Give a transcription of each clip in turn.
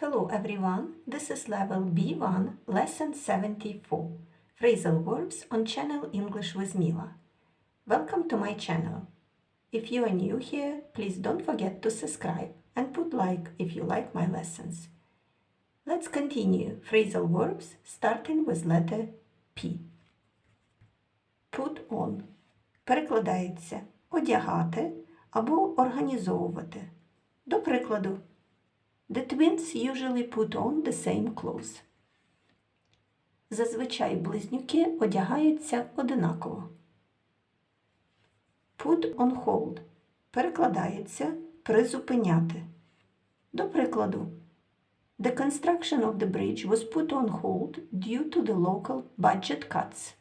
Hello everyone, this is level B1, lesson 74, phrasal verbs on channel English with Mila. Welcome to my channel. If you are new here, please don't forget to subscribe and put like if you like my lessons. Let's continue phrasal verbs starting with letter P. Put on перекладається одягати або організовувати. До прикладу, The twins usually put on the same clothes. Зазвичай близнюки одягаються одинаково. Put on hold перекладається призупиняти. До прикладу, The construction of the bridge was put on hold due to the local budget cuts.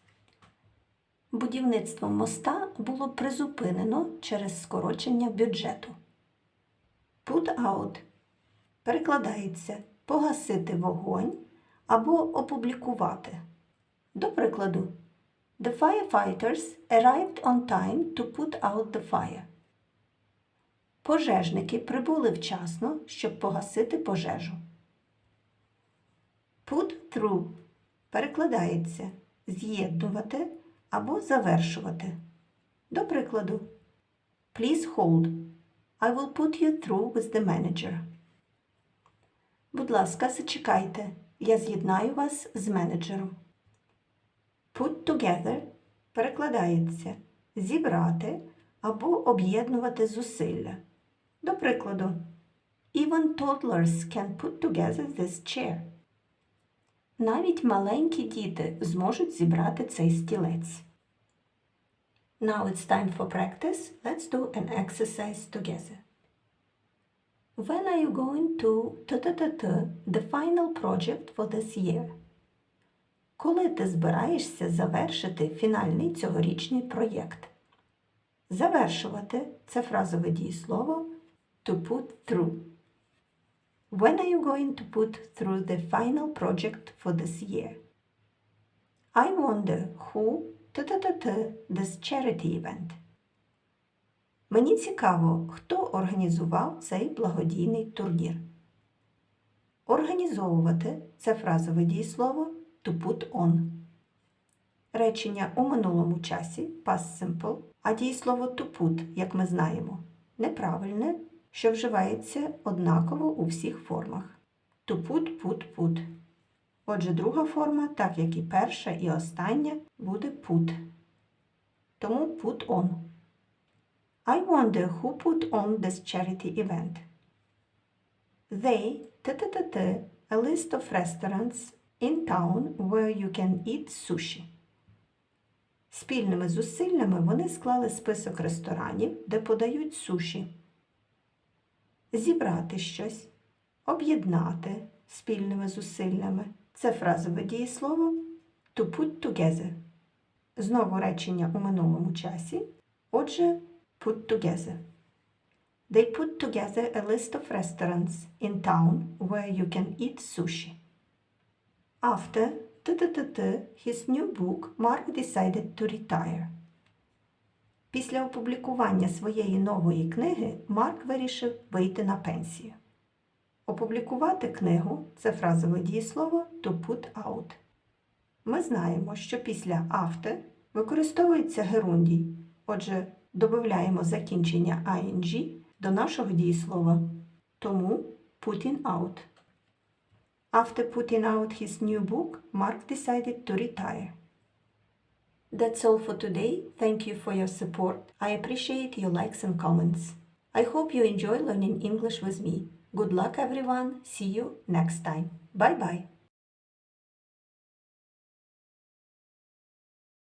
Будівництво моста було призупинено через скорочення бюджету. Put out перекладається погасити вогонь або опублікувати. До прикладу, The firefighters arrived on time to put out the fire. Пожежники прибули вчасно, щоб погасити пожежу. Put through перекладається з'єднувати або завершувати. До прикладу, Please hold. I will put you through with the manager. Будь ласка, зачекайте. Я з'єднаю вас з менеджером. Put together перекладається зібрати або об'єднувати зусилля. До прикладу, Even toddlers can put together this chair. Навіть маленькі діти зможуть зібрати цей стілець. Now it's time for practice. Let's do an exercise together. When are you going to t-t-t-t, the final project for this year? Коли ти збираєшся завершити фінальний цьогорічний проєкт? Завершувати це фразове дієслово to put through. When are you going to put through the final project for this year? I wonder who t-t-t-t this charity event. Мені цікаво, хто організував цей благодійний турнір. Організовувати це фразове дієслово to put on. Речення у минулому часі past simple, а дієслово to put, як ми знаємо, неправильне, що вживається однаково у всіх формах. To put, put, put. Отже, друга форма, так як і перша і остання, буде put. Тому put on. I wonder who put on this charity event. They t-t-t-t a list of restaurants in town where you can eat sushi. Спільними зусиллями вони склали список ресторанів, де подають суші. Зібрати щось, об'єднати спільними зусиллями. Це фразове дієслово to put together. Знову речення у минулому часі. Отже, put together. They put together a list of restaurants in town where you can eat sushi. After his new book, Mark decided to retire. Після опублікування своєї нової книги Марк вирішив вийти на пенсію. Опублікувати книгу це фразове дієслово to put out. Ми знаємо, що після after використовується герундій. Отже, додаємо закінчення ing до нашого дієслова. Тому putting out. After putting out his new book, Mark decided to retire. That's all for today. Thank you for your support. I appreciate your likes and comments. I hope you enjoy learning English with me. Good luck, everyone. See you next time. Bye bye.